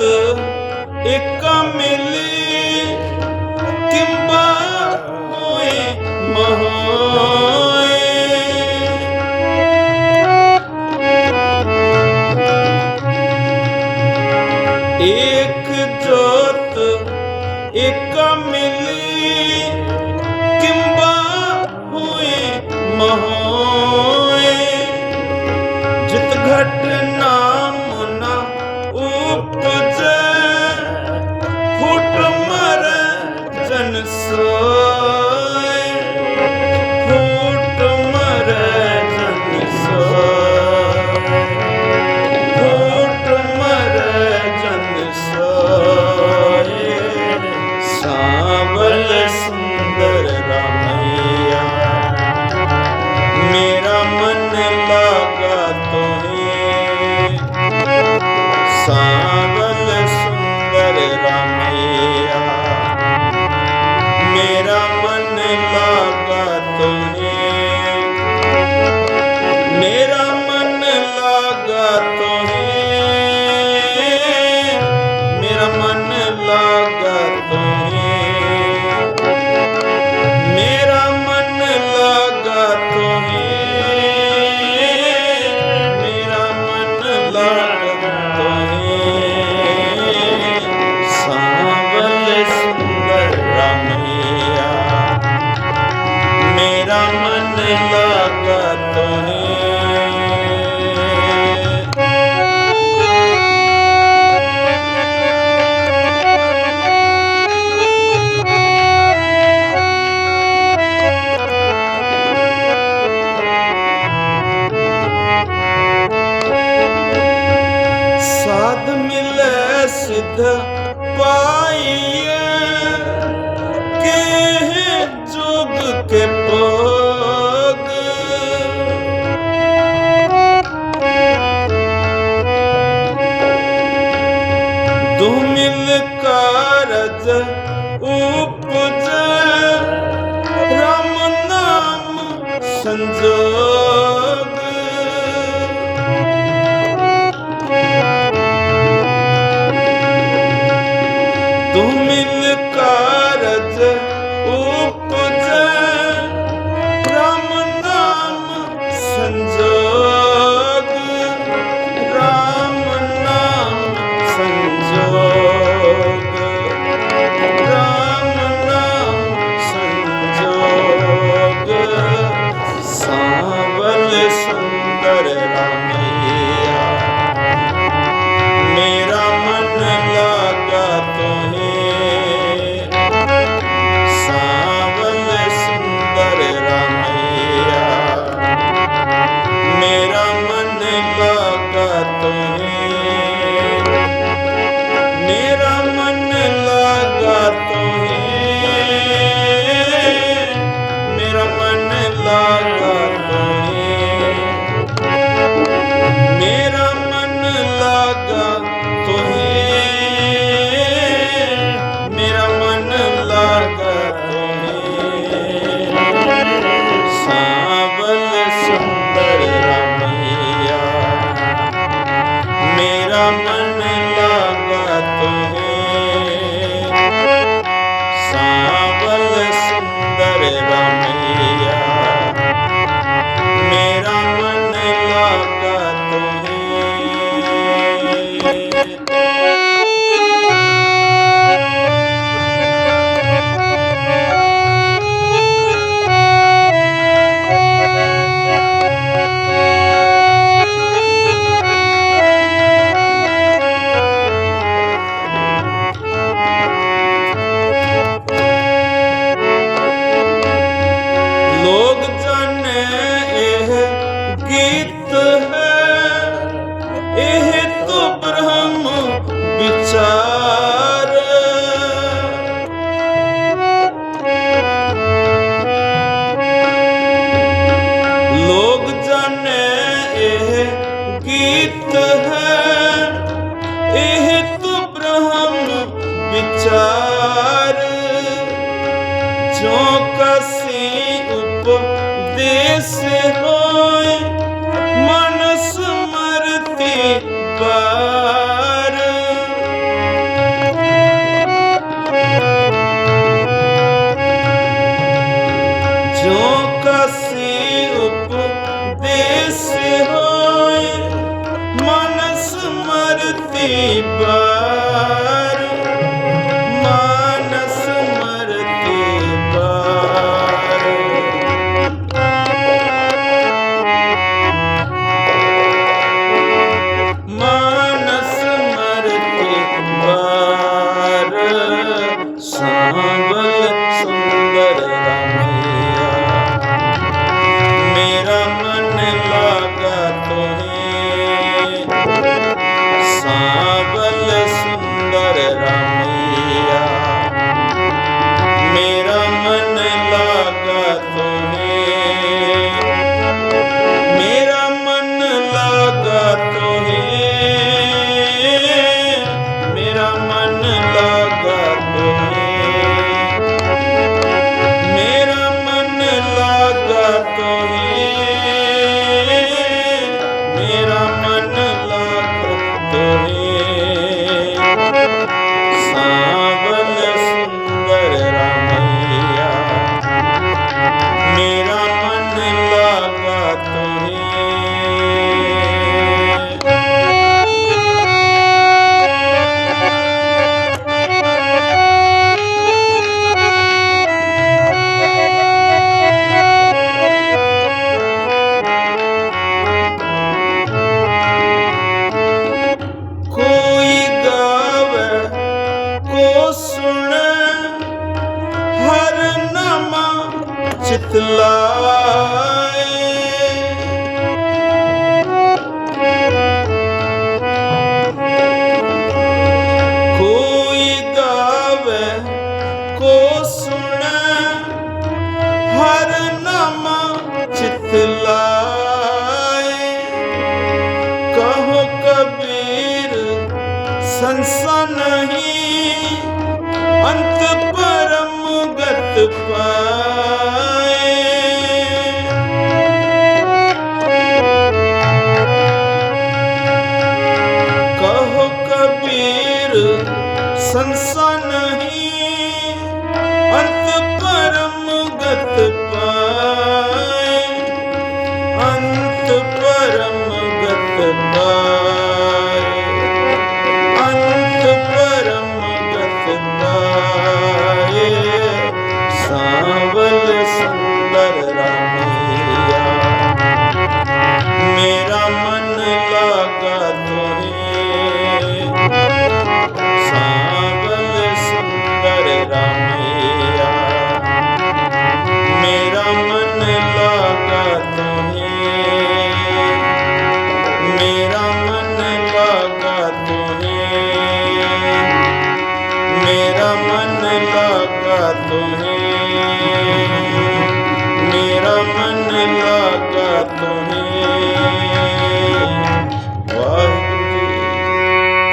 ਭਗਤ ਇੱਕ ਮਿਲੇ ਇੱਕ ਜੋਤ ਇੱਕ 选择 ਗੀਤ ਹੈ। ਇਹ ਤੋ ਬ੍ਰਹਮ ਵਿਚਾਰ। ਲੋਕ ਜਾਣੇ ਇਹ ਗੀਤ ਹੈ। ਇਹ ਤੋ ਬ੍ਰਹਮ ਵਿਚਾਰ। ਜੋ ਕਸੀ ਉਪਦੇਸ਼ but something better than Ramayana ਚਿਤਲਾ